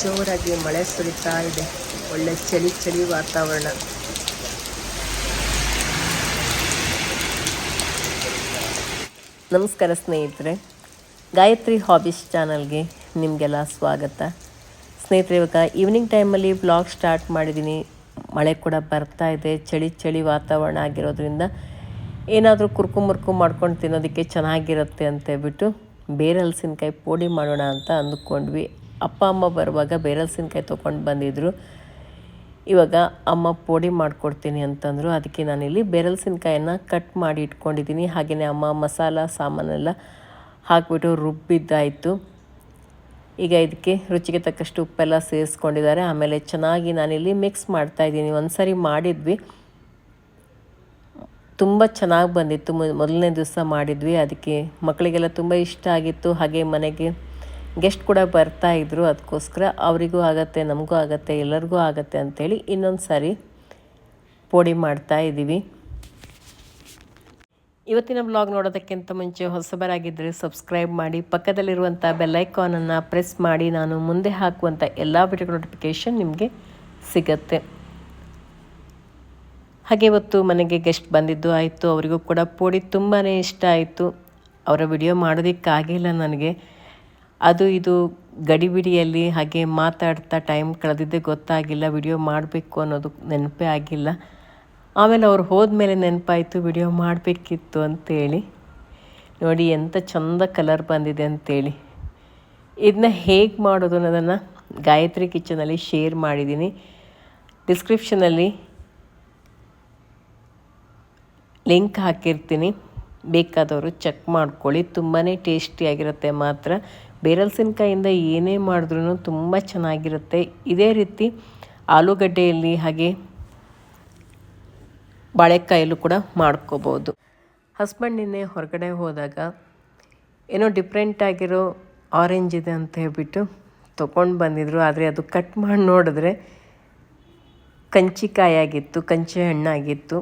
ಜೋರಾಗಿ ಮಳೆ ಸುರಿತಾ ಇದೆ. ಒಳ್ಳೆ ಚಳಿ ಚಳಿ ವಾತಾವರಣ. ನಮಸ್ಕಾರ ಸ್ನೇಹಿತರೆ. ಗಾಯತ್ರಿ ಹಾಬೀಸ್ ಚಾನಲ್ಗೆ ನಿಮಗೆಲ್ಲ ಸ್ವಾಗತ. ಸ್ನೇಹಿತರೆ, ಇವಾಗ ಈವ್ನಿಂಗ್ ಟೈಮಲ್ಲಿ ಬ್ಲಾಗ್ ಸ್ಟಾರ್ಟ್ ಮಾಡಿದ್ದೀನಿ ಮಳೆ ಕೂಡ ಬರ್ತಾ ಇದೆ. ಚಳಿ ಚಳಿ ವಾತಾವರಣ ಆಗಿರೋದ್ರಿಂದ ಏನಾದರೂ ಕುರ್ಕು ಮುರ್ಕು ಮಾಡ್ಕೊಂಡು ತಿನ್ನೋದಕ್ಕೆ ಚೆನ್ನಾಗಿರುತ್ತೆ ಅಂತ ಹೇಳ್ಬಿಟ್ಟು ಬೇರೆ ಹಲಸಿನಕಾಯಿ ಪೋಡಿ ಮಾಡೋಣ ಅಂತ ಅಂದ್ಕೊಂಡ್ವಿ. ಅಪ್ಪ, ಅಮ್ಮ ಬರುವಾಗ ಬೇರೆ ಹಲಸಿನಕಾಯಿ ತೊಗೊಂಡು ಬಂದಿದ್ದರು ಇವಾಗ ಅಮ್ಮ ಪೋಡಿ ಮಾಡಿಕೊಡ್ತೀನಿ ಅಂತಂದರು. ಅದಕ್ಕೆ ನಾನಿಲ್ಲಿ ಬೆರಲ್ಸಿನಕಾಯನ್ನು ಕಟ್ ಮಾಡಿ ಇಟ್ಕೊಂಡಿದ್ದೀನಿ. ಹಾಗೆಯೇ ಅಮ್ಮ ಮಸಾಲ ಸಾಮಾನೆಲ್ಲ ಹಾಕಿಬಿಟ್ಟು ರುಬ್ಬಿದ್ದಾಯಿತು. ಈಗ ಇದಕ್ಕೆ ರುಚಿಗೆ ತಕ್ಕಷ್ಟು ಉಪ್ಪೆಲ್ಲ ಸೇರಿಸ್ಕೊಂಡಿದ್ದಾರೆ. ಆಮೇಲೆ ಚೆನ್ನಾಗಿ ನಾನಿಲ್ಲಿ ಮಿಕ್ಸ್ ಮಾಡ್ತಾಯಿದ್ದೀನಿ. ಒಂದು ಸರಿ ಮಾಡಿದ್ವಿ. ತುಂಬ ಚೆನ್ನಾಗಿ ಬಂದಿತ್ತು. ಮೊದಲನೇ ದಿವಸ ಮಾಡಿದ್ವಿ. ಅದಕ್ಕೆ ಮಕ್ಕಳಿಗೆಲ್ಲ ತುಂಬ ಇಷ್ಟ ಆಗಿತ್ತು. ಹಾಗೆ ಮನೆಗೆ ಗೆಸ್ಟ್ ಕೂಡ ಬರ್ತಾ ಇದ್ದರು ಅದಕ್ಕೋಸ್ಕರ ಅವರಿಗೂ ಆಗತ್ತೆ, ನಮಗೂ ಆಗತ್ತೆ, ಎಲ್ಲರಿಗೂ ಆಗತ್ತೆ ಅಂಥೇಳಿ ಇನ್ನೊಂದು ಸಾರಿ ಪೋಡಿ ಮಾಡ್ತಾ ಇದ್ದೀವಿ ಇವತ್ತಿನ ಬ್ಲಾಗ್ ನೋಡೋದಕ್ಕಿಂತ ಮುಂಚೆ ಹೊಸಬರಾಗಿದ್ದರೆ ಸಬ್ಸ್ಕ್ರೈಬ್ ಮಾಡಿ ಪಕ್ಕದಲ್ಲಿರುವಂಥ ಬೆಲ್ಲೈಕಾನನ್ನು ಪ್ರೆಸ್ ಮಾಡಿ, ನಾನು ಮುಂದೆ ಹಾಕುವಂಥ ಎಲ್ಲ ವಿಡಿಯೋ ನೋಟಿಫಿಕೇಷನ್ ನಿಮಗೆ ಸಿಗತ್ತೆ. ಹಾಗೆ ಇವತ್ತು ಮನೆಗೆ ಗೆಸ್ಟ್ ಬಂದಿದ್ದು ಆಯಿತು, ಅವರಿಗೂ ಕೂಡ ಪೋಡಿ ತುಂಬಾ ಇಷ್ಟ ಆಯಿತು. ಅವರ ವಿಡಿಯೋ ಮಾಡೋದಕ್ಕಾಗಿಲ್ಲ ನನಗೆ. ಅದು ಇದು ಗಡಿಬಿಡಿಯಲ್ಲಿ ಹಾಗೆ ಮಾತಾಡ್ತಾ ಟೈಮ್ ಕಳೆದಿದ್ದೇ, ಗೊತ್ತಾಗಿಲ್ಲ ವಿಡಿಯೋ ಮಾಡಬೇಕು ಅನ್ನೋದು ನೆನಪೇ ಆಗಿಲ್ಲ. ಆಮೇಲೆ ಅವ್ರು ಹೋದ್ಮೇಲೆ ನೆನಪಾಯಿತು ವಿಡಿಯೋ ಮಾಡಬೇಕಿತ್ತು ಅಂತೇಳಿ. ನೋಡಿ ಎಂಥ ಚಂದ ಕಲರ್ ಬಂದಿದೆ ಅಂತೇಳಿ. ಇದನ್ನ ಹೇಗೆ ಮಾಡೋದು ಅನ್ನೋದನ್ನು ಗಾಯತ್ರಿ ಕಿಚನಲ್ಲಿ ಶೇರ್ ಮಾಡಿದ್ದೀನಿ. ಡಿಸ್ಕ್ರಿಪ್ಷನಲ್ಲಿ ಲಿಂಕ್ ಹಾಕಿರ್ತೀನಿ. ಬೇಕಾದವರು ಚೆಕ್ ಮಾಡ್ಕೊಳ್ಳಿ. ತುಂಬಾ ಟೇಸ್ಟಿಯಾಗಿರುತ್ತೆ ಮಾತ್ರ. ಬೇರಲ್ಸಿನಕಾಯಿಂದ ಏನೇ ಮಾಡಿದ್ರೂ ತುಂಬ ಚೆನ್ನಾಗಿರುತ್ತೆ. ಇದೇ ರೀತಿ ಆಲೂಗಡ್ಡೆಯಲ್ಲಿ ಹಾಗೆ ಬಾಳೆಕಾಯಲ್ಲೂ ಕೂಡ ಮಾಡ್ಕೋಬೋದು. ಹಸ್ಬೆಂಡ್ ನಿನ್ನೆ ಹೊರಗಡೆ ಹೋದಾಗ ಏನೋ ಡಿಫ್ರೆಂಟ್ ಆಗಿರೋ ಆರೆಂಜ್ ಇದೆ ಅಂತ ಹೇಳ್ಬಿಟ್ಟು ತೊಗೊಂಡು ಬಂದಿದ್ರು. ಆದರೆ ಅದು ಕಟ್ ಮಾಡಿ ನೋಡಿದ್ರೆ ಕಂಚಿಕಾಯಾಗಿತ್ತು, ಕಂಚೆ ಹಣ್ಣಾಗಿತ್ತು.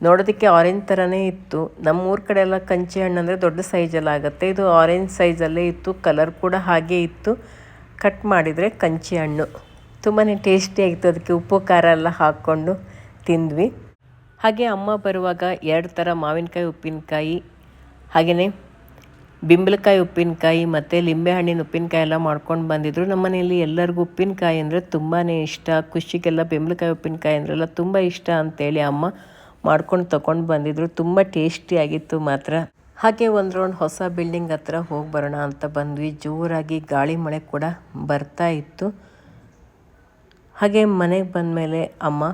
ನೋಡೋದಕ್ಕೆ ಆರೆಂಜ್ ಥರನೇ ಇತ್ತು. ನಮ್ಮ ಊರ ಕಡೆ ಎಲ್ಲ ಕಂಚೆ ಹಣ್ಣು ಅಂದರೆ ದೊಡ್ಡ ಸೈಜಲ್ಲಿ ಆಗುತ್ತೆ. ಇದು ಆರೆಂಜ್ ಸೈಜಲ್ಲೇ ಇತ್ತು. ಕಲರ್ ಕೂಡ ಹಾಗೆ ಇತ್ತು. ಕಟ್ ಮಾಡಿದರೆ ಕಂಚಿ ಹಣ್ಣು. ತುಂಬಾ ಟೇಸ್ಟಿಯಾಗಿತ್ತು ಅದಕ್ಕೆ ಉಪ್ಪು, ಖಾರ ಎಲ್ಲ ಹಾಕ್ಕೊಂಡು ತಿಂದ್ವಿ. ಹಾಗೆ ಅಮ್ಮ ಬರುವಾಗ ಎರಡು ಥರ ಮಾವಿನಕಾಯಿ, ಉಪ್ಪಿನಕಾಯಿ ಹಾಗೆಯೇ ಬಿಂಬಲಕಾಯಿ, ಉಪ್ಪಿನಕಾಯಿ ಮತ್ತು ಲಿಂಬೆಹಣ್ಣಿನ ಉಪ್ಪಿನಕಾಯಿ ಎಲ್ಲ ಮಾಡ್ಕೊಂಡು ಬಂದಿದ್ರು. ನಮ್ಮ ಮನೆಯಲ್ಲಿ ಎಲ್ಲರಿಗೂ ಉಪ್ಪಿನಕಾಯಿ ಅಂದರೆ ತುಂಬಾ ಇಷ್ಟ. ಖುಷಿಗೆಲ್ಲ ಬಿಂಬಲಕಾಯಿ, ಉಪ್ಪಿನಕಾಯಿ ಅಂದ್ರೆಲ್ಲ ತುಂಬ ಇಷ್ಟ ಅಂತೇಳಿ ಅಮ್ಮ ಮಾಡ್ಕೊಂಡು ತಗೊಂಡು ಬಂದಿದ್ರು. ತುಂಬ ಟೇಸ್ಟಿಯಾಗಿತ್ತು ಮಾತ್ರ. ಹಾಗೆ ಒಂದು ರೌಂಡ್ ಹೊಸ ಬಿಲ್ಡಿಂಗ್ ಹತ್ರ ಹೋಗಿ ಬರೋಣ ಅಂತ ಬಂದ್ವಿ. ಜೋರಾಗಿ ಗಾಳಿ ಮಳೆ ಕೂಡ ಬರ್ತಾ ಇತ್ತು. ಹಾಗೆ ಮನೆಗೆ ಬಂದಮೇಲೆ ಅಮ್ಮ,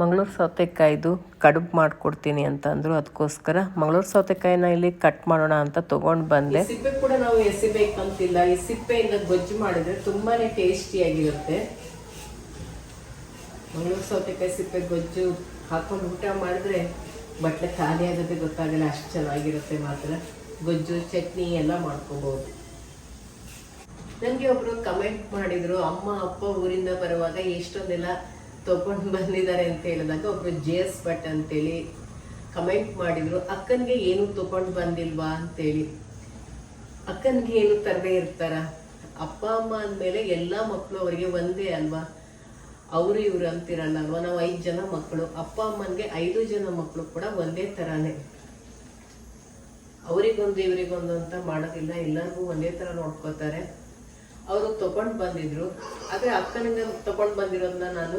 ಮಂಗಳೂರು ಸೌತೆಕಾಯ್ದು ಕಡುಬು ಮಾಡಿಕೊಡ್ತೀನಿ ಅಂತ ಅಂದರು. ಅದಕ್ಕೋಸ್ಕರ ಮಂಗಳೂರು ಸೌತೆಕಾಯಿನ ಇಲ್ಲಿ ಕಟ್ ಮಾಡೋಣ ಅಂತ ತೊಗೊಂಡು ಬಂದೆ. ಸಿಪ್ಪೆ ಕೂಡ ನಾವು ಎಸಿಬೇಕಂತಿಲ್ಲ ಈ ಸಿಪ್ಪೆಯಿಂದ ಗೊಜ್ಜು ಮಾಡಿದ್ರೆ ತುಂಬಾ ಟೇಸ್ಟಿಯಾಗಿರುತ್ತೆ ಮಂಗಳೂರು ಸೌತೆಕಾಯಿ ಸಿಪ್ಪೆ ಗೊಜ್ಜು ಹಾಕೊಂಡು ಊಟ ಮಾಡಿದ್ರೆ ಬಟ್ಲೆ ಖಾಲಿ ಆಗುತ್ತೆ ಗೊತ್ತಾಗಲ್ಲ, ಅಷ್ಟು ಚೆನ್ನಾಗಿರುತ್ತೆ ಮಾತ್ರ. ಗೊಜ್ಜು, ಚಟ್ನಿ ಎಲ್ಲ ಮಾಡ್ಕೋಬಹುದು ನನಗೆ ಒಬ್ರು ಕಮೆಂಟ್ ಮಾಡಿದ್ರು, ಅಮ್ಮ, ಅಪ್ಪ ಊರಿಂದ ಬರುವಾಗ ಎಷ್ಟೊಂದೆಲ್ಲ ತಗೊಂಡು ಬಂದಿದ್ದಾರೆ ಅಂತ ಹೇಳಿದಾಗ ಒಬ್ರು ಜೆ ಎಸ್ ಭಟ್ ಅಂತೇಳಿ ಕಮೆಂಟ್ ಮಾಡಿದ್ರು, ಅಕ್ಕನಿಗೆ ಏನು ತಗೊಂಡು ಬಂದಿಲ್ವಾ? ಅಂತೇಳಿ. ಅಕ್ಕನಿಗೆ ಏನು ತರದೇ ಇರ್ತಾರ? ಅಪ್ಪ, ಅಮ್ಮ ಅಂದಮೇಲೆ ಎಲ್ಲ ಮಕ್ಕಳು ಅವರಿಗೆ ಒಂದೇ ಅಲ್ವಾ? ಅವರು ಇವರು ಅಂತಿರಲ್ಲ ಅಲ್ವಾ ನಾವು ಐದು ಜನ ಮಕ್ಕಳು ಅಪ್ಪ, ಅಮ್ಮನಿಗೆ ಐದು ಜನ ಮಕ್ಕಳು ಕೂಡ ಒಂದೇ ಥರನೇ ಅವರಿಗೊಂದು ಇವರಿಗೊಂದು ಅಂತ ಮಾಡೋದಿಲ್ಲ, ಎಲ್ಲರಿಗೂ ಒಂದೇ ಥರ ನೋಡ್ಕೋತಾರೆ. ಅವರು ತಗೊಂಡು ಬಂದಿದ್ರು, ಆದರೆ ಅಕ್ಕನಿಂದ ತಗೊಂಡು ಬಂದಿರೋದನ್ನ ನಾನು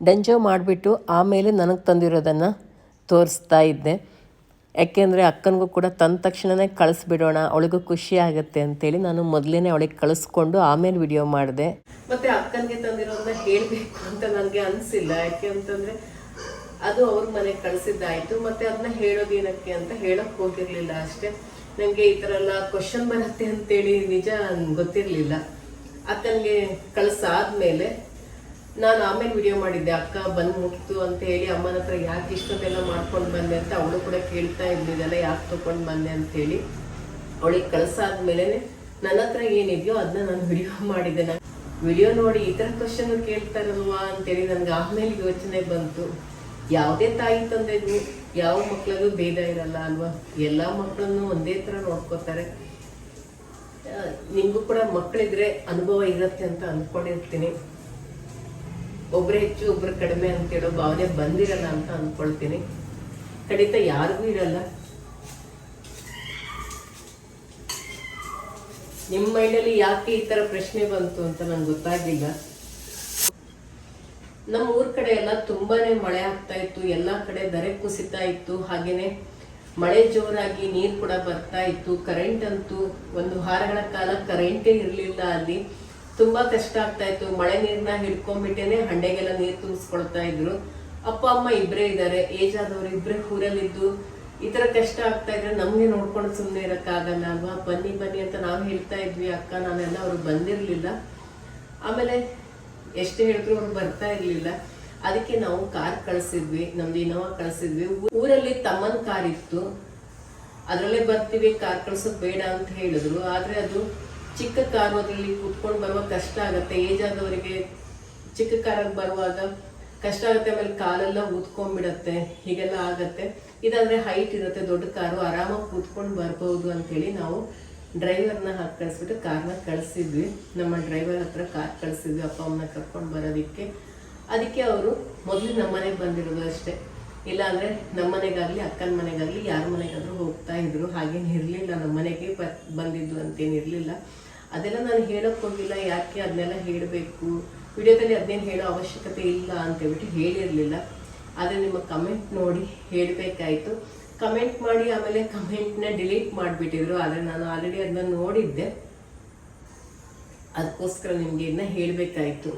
ಡಂಜೋ ಮಾಡಿಬಿಟ್ಟು ಆಮೇಲೆ ನನಗೆ ತಂದಿರೋದನ್ನು ತೋರಿಸ್ತಾ ಇದ್ದೆ. ಯಾಕೆಂದರೆ ಅಕ್ಕನಿಗೂ ಕೂಡ ತಂದ ತಕ್ಷಣವೇ ಕಳಿಸ್ಬಿಡೋಣ, ಅವಳಿಗೂ ಖುಷಿ ಆಗುತ್ತೆ ಅಂತೇಳಿ ನಾನು ಮೊದಲೇ ಅವಳಿಗೆ ಕಳಿಸ್ಕೊಂಡು ಆಮೇಲೆ ವಿಡಿಯೋ ಮಾಡಿದೆ. ಮತ್ತೆ ಅಕ್ಕನಿಗೆ ತಂದಿರೋದನ್ನ ಹೇಳಬೇಕು ಅಂತ ನನಗೆ ಅನಿಸಿಲ್ಲ. ಯಾಕೆ ಅಂತಂದರೆ ಅದು ಅವ್ರ ಮನೆಗೆ ಕಳಿಸಿದ್ದಾಯಿತು, ಮತ್ತೆ ಅದನ್ನ ಹೇಳೋದೇನಕ್ಕೆ ಅಂತ ಹೇಳೋಕ್ಕೆ ಹೋಗಿರಲಿಲ್ಲ ಅಷ್ಟೇ. ನನಗೆ ಈ ಥರ ಎಲ್ಲ ಕ್ವಶನ್ ಬರುತ್ತೆ ಅಂತೇಳಿ ನಿಜ ಗೊತ್ತಿರಲಿಲ್ಲ. ಅಕ್ಕನಿಗೆ ಕಳ್ಸಾದ್ಮೇಲೆ ನಾನು ಆಮೇಲೆ ವಿಡಿಯೋ ಮಾಡಿದ್ದೆ, ಅಕ್ಕ, ಬಂದು ಮುಟ್ತು ಅಂತ ಹೇಳಿ ಅಮ್ಮನ ಹತ್ರ ಯಾಕೆ ಇಷ್ಟೊಂದೆಲ್ಲ ಮಾಡ್ಕೊಂಡು ಬಂದೆ ಅಂತ ಅವಳು ಕೂಡ ಕೇಳ್ತಾ ಇದ್ದಿದ್ದಲ್ಲ, ಯಾಕೆ ತಗೊಂಡು ಬಂದೆ ಅಂತೇಳಿ ಅವಳಿಗೆ ಕಳ್ಸಾದ್ಮೇಲೆ ನನ್ನ ಹತ್ರ ಏನಿದೆಯೋ ಅದನ್ನ ನಾನು ವಿಡಿಯೋ ಮಾಡಿದ್ದೆ. ನಾನು ವಿಡಿಯೋ ನೋಡಿ ಈ ಥರ ಕ್ವಶನ್ ಕೇಳ್ತಾರಲ್ವಾ ಅಂತೇಳಿ ನನಗೆ ಆಮೇಲೆ ಯೋಚನೆ ಬಂತು. ಯಾವುದೇ ತಾಯಿ ತಂದೆಗೂ ಯಾವ ಮಕ್ಕಳಿಗೂ ಭೇದ ಇರಲ್ಲ ಅಲ್ವಾ? ಎಲ್ಲ ಮಕ್ಕಳನ್ನು ಒಂದೇ ಥರ ನೋಡ್ಕೋತಾರೆ. ನಿಮಗೂ ಕೂಡ ಮಕ್ಕಳಿದ್ರೆ ಅನುಭವ ಇರುತ್ತೆ ಅಂತ ಅಂದ್ಕೊಂಡಿರ್ತೀನಿ ಒಬ್ರು ಹೆಚ್ಚು, ಒಬ್ರು ಕಡಿಮೆ ಅಂತ ಹೇಳೋ ಭಾವನೆ ಬಂದಿರಲ್ಲ ಅಂತ ಅಂದ್ಕೊಳ್ತೀನಿ ಖಂಡಿತ ಯಾರಿಗೂ ಇರಲ್ಲ. ನಿಮ್ಮ ಮೈಂಡಲ್ಲಿ ಯಾಕೆ ಈ ತರ ಪ್ರಶ್ನೆ ಬಂತು ಅಂತ ನಂಗೆ ಗೊತ್ತಾಗಿಲ್ಲ ನಮ್ಮ ಊರ್ ಕಡೆ ಎಲ್ಲ ತುಂಬಾನೇ ಮಳೆ ಆಗ್ತಾ ಇತ್ತು, ಎಲ್ಲಾ ಕಡೆ ದರೆ ಕುಸಿತಾ ಇತ್ತು, ಹಾಗೇನೆ ಮಳೆ ಜೋರಾಗಿ ನೀರ್ ಕೂಡ ಬರ್ತಾ ಇತ್ತು. ಕರೆಂಟ್ ಅಂತೂ ಒಂದು ವಾರಗಳ ಕಾಲ ಕರೆಂಟೇ ಇರಲಿಲ್ಲ ಅಲ್ಲಿ. ತುಂಬಾ ಕಷ್ಟ ಆಗ್ತಾ ಇತ್ತು. ಮಳೆ ನೀರ್ನ ಹಿಡ್ಕೊಂಡ್ಬಿಟ್ಟೇನೆ ಹಂಡೆಗೆಲ್ಲ ನೀರ್ ತುಂಬಿಸ್ಕೊಳ್ತಾ ಇದ್ರು. ಅಪ್ಪ, ಅಮ್ಮ ಇಬ್ಬರೇ ಇದ್ದಾರೆ. ಏಜ್ ಆದವ್ರು ಇಬ್ರೇ ಊರಲ್ಲಿದ್ದು ಈ ತರ ಕಷ್ಟ ಆಗ್ತಾ ಇದ್ರೆ ನಮ್ಗೆ ನೋಡ್ಕೊಂಡು ಸುಮ್ನೆ ಆಗಲ್ಲ ಅಲ್ವಾ? ಬನ್ನಿ ಬನ್ನಿ ಅಂತ ನಾವು ಹೇಳ್ತಾ ಇದ್ವಿ. ಅಕ್ಕ, ನಾನೆಲ್ಲ ಅವ್ರು ಬಂದಿರ್ಲಿಲ್ಲ. ಆಮೇಲೆ ಎಷ್ಟು ಹೇಳಿದ್ರು ಅವ್ರು ಬರ್ತಾ ಇರ್ಲಿಲ್ಲ. ಅದಕ್ಕೆ ನಾವು ಕಾರ್ ಕಳ್ಸಿದ್ವಿ. ನಮ್ದು ಇನೋವಾ ಕಳ್ಸಿದ್ವಿ. ಊರಲ್ಲಿ ತಮ್ಮನ್ ಕಾರ್ ಇತ್ತು. ಅದ್ರಲ್ಲೇ ಬರ್ತೀವಿ. ಕಾರ್ ಕಳ್ಸೋಕ್ ಬೇಡ ಅಂತ ಹೇಳಿದ್ರು. ಆದ್ರೆ ಅದು ಚಿಕ್ಕ ಕಾರು ಕೂತ್ಕೊಂಡು ಬರುವಾಗ ಕಷ್ಟ ಆಗುತ್ತೆ. ಏಜ್ ಆದವರಿಗೆ ಚಿಕ್ಕ ಕಾರಾಗಿ ಬರುವಾಗ ಕಷ್ಟ ಆಗುತ್ತೆ, ಆಮೇಲೆ ಕಾಲೆಲ್ಲ ಊದ್ಕೊಂಡ್ಬಿಡತ್ತೆ. ಹೀಗೆಲ್ಲ ಆಗತ್ತೆ. ಇದಾದ್ರೆ ಹೈಟ್ ಇರುತ್ತೆ, ದೊಡ್ಡ ಕಾರು ಆರಾಮಾಗಿ ಕೂತ್ಕೊಂಡು ಬರ್ಬೋದು ಅಂತೇಳಿ ನಾವು ಡ್ರೈವರ್ನ ಹಾಕಿ ಕಳಿಸ್ಬಿಟ್ಟು ಕಾರ್ನ ಕಳಿಸಿದ್ವಿ. ನಮ್ಮ ಡ್ರೈವರ್ ಹತ್ರ ಕಾರ್ ಕಳಿಸಿದ್ವಿ, ಅಪ್ಪ ಅಮ್ಮನ ಕರ್ಕೊಂಡು ಬರೋದಕ್ಕೆ. ಅದಕ್ಕೆ ಅವರು ಮೊದಲು ನಮ್ಮ ಮನೆಗೆ ಬಂದಿರೋದು ಅಷ್ಟೇ. ಇಲ್ಲ ಅಂದ್ರೆ ನಮ್ಮ ಮನೆಗಾಗ್ಲಿ, ಅಕ್ಕನ ಮನೆಗಾಗ್ಲಿ, ಯಾರ ಮನೆಗಾದ್ರೂ ಹೋಗ್ತಾ ಇದ್ರು. ಹಾಗೇನು ಇರಲಿಲ್ಲ. ನಮ್ಮ ಮನೆಗೆ ಬಂದಿದ್ದು ಅಂತೇನಿರ್ಲಿಲ್ಲ ಅದೆಲ್ಲ ನಾನು ಹೇಳಕ್ ಹೋಗಿಲ್ಲ, ಯಾಕೆ ಅದನ್ನೆಲ್ಲ ಹೇಳಬೇಕು? ವಿಡಿಯೋದಲ್ಲಿ ಅದನ್ನೇನು ಹೇಳೋ ಅವಶ್ಯಕತೆ ಇಲ್ಲ ಅಂತ ಹೇಳ್ಬಿಟ್ಟು ಹೇಳಿರ್ಲಿಲ್ಲ. ಆದರೆ ನಿಮ್ಮ ಕಮೆಂಟ್ ನೋಡಿ ಹೇಳಬೇಕಾಯಿತು. ಕಮೆಂಟ್ ಮಾಡಿ ಆಮೇಲೆ ಕಮೆಂಟ್ನ ಡಿಲೀಟ್ ಮಾಡಿಬಿಟ್ಟಿದ್ರು. ಆದರೆ ನಾನು ಆಲ್ರೆಡಿ ಅದನ್ನ ನೋಡಿದ್ದೆ. ಅದಕ್ಕೋಸ್ಕರ ನಿಮಗೆ ಇದನ್ನ ಹೇಳಬೇಕಾಯಿತು.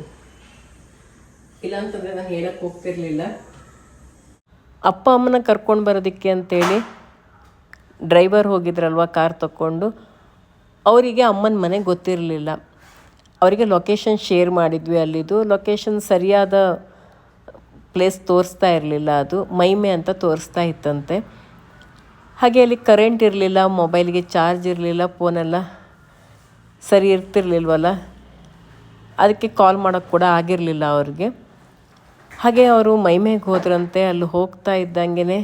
ಇಲ್ಲ ಅಂತಂದ್ರೆ ನಾನು ಹೇಳಕ್ಕೆ ಹೋಗ್ತಿರ್ಲಿಲ್ಲ. ಅಪ್ಪ ಅಮ್ಮನ ಕರ್ಕೊಂಡು ಬರೋದಕ್ಕೆ ಅಂತೇಳಿ ಡ್ರೈವರ್ ಹೋಗಿದ್ರಲ್ವ ಕಾರ್ ತಕ್ಕೊಂಡು? ಅವರಿಗೆ ಅಮ್ಮನ ಮನೆ ಗೊತ್ತಿರಲಿಲ್ಲ. ಅವರಿಗೆ ಲೊಕೇಶನ್ ಶೇರ್ ಮಾಡಿದ್ವಿ ಅಲ್ಲಿದು. ಲೊಕೇಶನ್ ಸರಿಯಾದ ಪ್ಲೇಸ್ ತೋರಿಸ್ತಾ ಇರಲಿಲ್ಲ ಅದು. ಮೈಮೆ ಅಂತ ತೋರಿಸ್ತಾ ಇತ್ತಂತೆ. ಹಾಗೆ ಅಲ್ಲಿ ಕರೆಂಟ್ ಇರಲಿಲ್ಲ ಮೊಬೈಲ್ಗೆ ಚಾರ್ಜ್ ಇರಲಿಲ್ಲ ಫೋನೆಲ್ಲ ಸರಿ ಇರ್ತಿರ್ಲಿಲ್ವಲ್ಲ? ಅದಕ್ಕೆ ಕಾಲ್ ಮಾಡೋಕ್ಕೆ ಕೂಡ ಆಗಿರಲಿಲ್ಲ ಅವ್ರಿಗೆ. ಹಾಗೆ ಅವರು ಮೈಮೇಗೆ ಹೋದ್ರಂತೆ. ಅಲ್ಲಿ ಹೋಗ್ತಾ ಇದ್ದಂಗೆ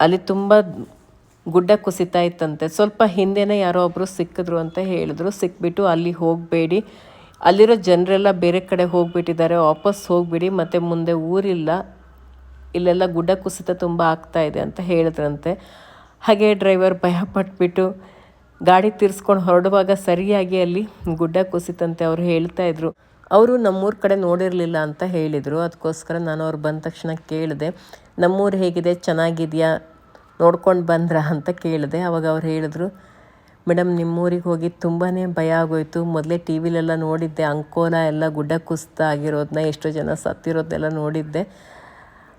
ಅಲ್ಲಿ ತುಂಬ ಗುಡ್ಡ ಕುಸಿತಾ ಇತ್ತಂತೆ. ಸ್ವಲ್ಪ ಹಿಂದೆನೇ ಯಾರೋ ಒಬ್ಬರು ಸಿಕ್ಕಿದ್ರು ಅಂತ ಹೇಳಿದ್ರು. ಸಿಕ್ಬಿಟ್ಟು ಅಲ್ಲಿ ಹೋಗಬೇಡಿ. ಅಲ್ಲಿರೋ ಜನರೆಲ್ಲ ಬೇರೆ ಕಡೆ ಹೋಗಿಬಿಟ್ಟಿದ್ದಾರೆ. ವಾಪಸ್ ಹೋಗಿಬಿಡಿ. ಮತ್ತು ಮುಂದೆ ಊರಿಲ್ಲ. ಇಲ್ಲೆಲ್ಲ ಗುಡ್ಡ ಕುಸಿತ ತುಂಬ ಆಗ್ತಾ ಇದೆ ಅಂತ ಹೇಳಿದ್ರಂತೆ. ಹಾಗೆ ಡ್ರೈವರ್ ಭಯಪಟ್ಬಿಟ್ಟು ಗಾಡಿ ತಿರ್ಸ್ಕೊಂಡು ಹೊರಡುವಾಗ ಸರಿಯಾಗಿ ಅಲ್ಲಿ ಗುಡ್ಡ ಕುಸಿತಂತೆ ಅವರು ಹೇಳ್ತಾ ಇದ್ರು. ಅವರು ನಮ್ಮೂರ ಕಡೆ ನೋಡಿರಲಿಲ್ಲ ಅಂತ ಹೇಳಿದರು. ಅದಕ್ಕೋಸ್ಕರ ನಾನು ಅವ್ರು ಬಂದ ತಕ್ಷಣ ಕೇಳಿದೆ. ನಮ್ಮೂರು ಹೇಗಿದೆ? ಚೆನ್ನಾಗಿದೆಯಾ? ನೋಡ್ಕೊಂಡು ಬಂದ್ರ ಅಂತ ಕೇಳಿದೆ. ಅವಾಗ ಅವ್ರು ಹೇಳಿದ್ರು ಮೇಡಮ್ ನಿಮ್ಮೂರಿಗೆ ಹೋಗಿ ತುಂಬಾ ಭಯ ಆಗೋಯ್ತು. ಮೊದಲೇ ಟಿ ವಿಲೆಲ್ಲ ನೋಡಿದ್ದೆ. ಅಂಕೋಲ ಎಲ್ಲ ಗುಡ್ಡ ಕುಸಿತ ಆಗಿರೋದನ್ನ ಎಷ್ಟೋ ಜನ ಸತ್ತಿರೋದನ್ನೆಲ್ಲ ನೋಡಿದ್ದೆ.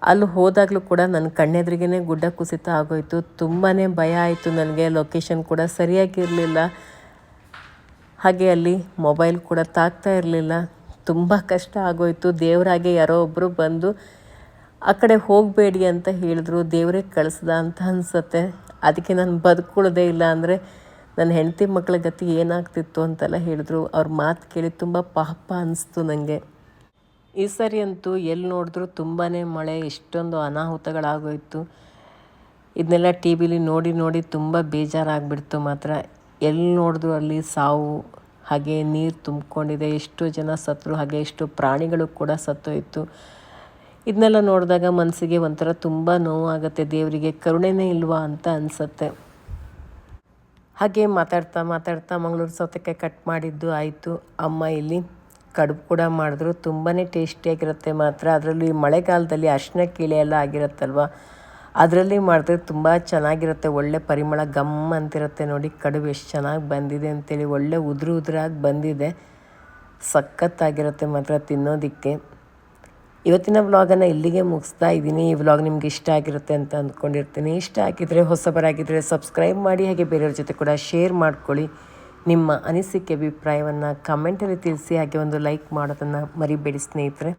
ಅಲ್ಲಿ ಹೋದಾಗಲೂ ಕೂಡ ನನ್ನ ಕಣ್ಣೆದ್ರಿಗೇ ಗುಡ್ಡ ಕುಸಿತ ಆಗೋಯ್ತು. ತುಂಬಾ ಭಯ ಆಯಿತು ನನಗೆ. ಲೊಕೇಶನ್ ಕೂಡ ಸರಿಯಾಗಿರಲಿಲ್ಲ. ಹಾಗೆ ಅಲ್ಲಿ ಮೊಬೈಲ್ ಕೂಡ ತಾಗ್ತಾ ಇರಲಿಲ್ಲ. ತುಂಬ ಕಷ್ಟ ಆಗೋಯ್ತು. ದೇವರಾಗೆ ಯಾರೋ ಒಬ್ಬರು ಬಂದು ಆ ಕಡೆ ಹೋಗಬೇಡಿ ಅಂತ ಹೇಳಿದ್ರು, ದೇವರೇ ಕಳಿಸ್ದ ಅಂತ ಅನಿಸುತ್ತೆ. ಅದಕ್ಕೆ ನಾನು ಬದುಕೊಳ್ಳೋದೇ ಇಲ್ಲ ಅಂದರೆ ನನ್ನ ಹೆಂಡತಿ ಮಕ್ಕಳ ಗತಿ ಏನಾಗ್ತಿತ್ತು ಅಂತೆಲ್ಲ ಹೇಳಿದ್ರು. ಅವ್ರ ಮಾತು ಕೇಳಿ ತುಂಬ ಪಾಪ ಅನಿಸ್ತು ನನಗೆ ಈ ಸರಿ ಅಂತೂ ಎಲ್ಲಿ ನೋಡಿದ್ರು ತುಂಬಾ ಮಳೆ, ಎಷ್ಟೊಂದು ಅನಾಹುತಗಳಾಗೋಯ್ತು. ಇದನ್ನೆಲ್ಲ ಟಿ ವಿಲಿ ನೋಡಿ ನೋಡಿ ತುಂಬ ಬೇಜಾರಾಗ್ಬಿಡ್ತು ಮಾತ್ರ. ಎಲ್ಲಿ ನೋಡಿದ್ರು ಅಲ್ಲಿ ಸಾವು, ಹಾಗೆ ನೀರು ತುಂಬಿಕೊಂಡಿದೆ, ಎಷ್ಟೋ ಜನ ಸತ್ತರು ಹಾಗೆ ಎಷ್ಟೋ ಪ್ರಾಣಿಗಳು ಕೂಡ ಸತ್ತೋಯ್ತು. ಇದನ್ನೆಲ್ಲ ನೋಡಿದಾಗ ಮನಸ್ಸಿಗೆ ಒಂಥರ ತುಂಬ ನೋವಾಗುತ್ತೆ. ದೇವರಿಗೆ ಕರುಣೆನೇ ಇಲ್ವಾ ಅಂತ ಅನಿಸುತ್ತೆ. ಹಾಗೆ ಮಾತಾಡ್ತಾ ಮಾತಾಡ್ತಾ ಮಂಗಳೂರು ಸೌತೆಕಾಯಿ ಕಟ್ ಮಾಡಿದ್ದು ಆಯಿತು. ಅಮ್ಮ ಇಲ್ಲಿ ಕಡುಬು ಕೂಡ ಮಾಡಿದ್ರು. ತುಂಬಾ ಟೇಸ್ಟಿಯಾಗಿರುತ್ತೆ ಮಾತ್ರ. ಅದರಲ್ಲಿ ಮಳೆಗಾಲದಲ್ಲಿ ಅರಿಶಿನ ಕೀಳೆ ಎಲ್ಲ ಆಗಿರುತ್ತಲ್ವ? ಅದರಲ್ಲಿ ಮಾಡಿದ್ರೆ ತುಂಬ ಚೆನ್ನಾಗಿರುತ್ತೆ. ಒಳ್ಳೆ ಪರಿಮಳ ಗಮ್ ಅಂತಿರುತ್ತೆ ನೋಡಿ. ಕಡುಬು ಎಷ್ಟು ಚೆನ್ನಾಗಿ ಬಂದಿದೆ ಅಂತೇಳಿ ಒಳ್ಳೆ ಉದುರು ಉದುರಾಗಿ ಬಂದಿದೆ. ಸಖತ್ತಾಗಿರುತ್ತೆ ಮಾತ್ರ ತಿನ್ನೋದಕ್ಕೆ. ಇವತ್ತಿನ ವ್ಲಾಗನ್ನು ಇಲ್ಲಿಗೆ ಮುಗಿಸ್ತಾ ಇದ್ದೀನಿ. ಈ ವ್ಲಾಗ್ ನಿಮ್ಗೆ ಇಷ್ಟ ಆಗಿರುತ್ತೆ ಅಂತ ಅಂದ್ಕೊಂಡಿರ್ತೀನಿ. ಇಷ್ಟ ಆಗಿದ್ದರೆ ಹೊಸಬರಾಗಿದ್ದರೆ ಸಬ್ಸ್ಕ್ರೈಬ್ ಮಾಡಿ, ಹಾಗೆ ಬೇರೆಯವ್ರ ಜೊತೆ ಕೂಡ ಶೇರ್ ಮಾಡ್ಕೊಳ್ಳಿ. ನಿಮ್ಮ ಅನಿಸಿಕೆ, ಅಭಿಪ್ರಾಯವನ್ನು ಕಮೆಂಟಲ್ಲಿ ತಿಳಿಸಿ, ಹಾಗೆ ಒಂದು ಲೈಕ್ ಮಾಡೋದನ್ನು ಮರಿಬೇಡಿ ಸ್ನೇಹಿತರೆ.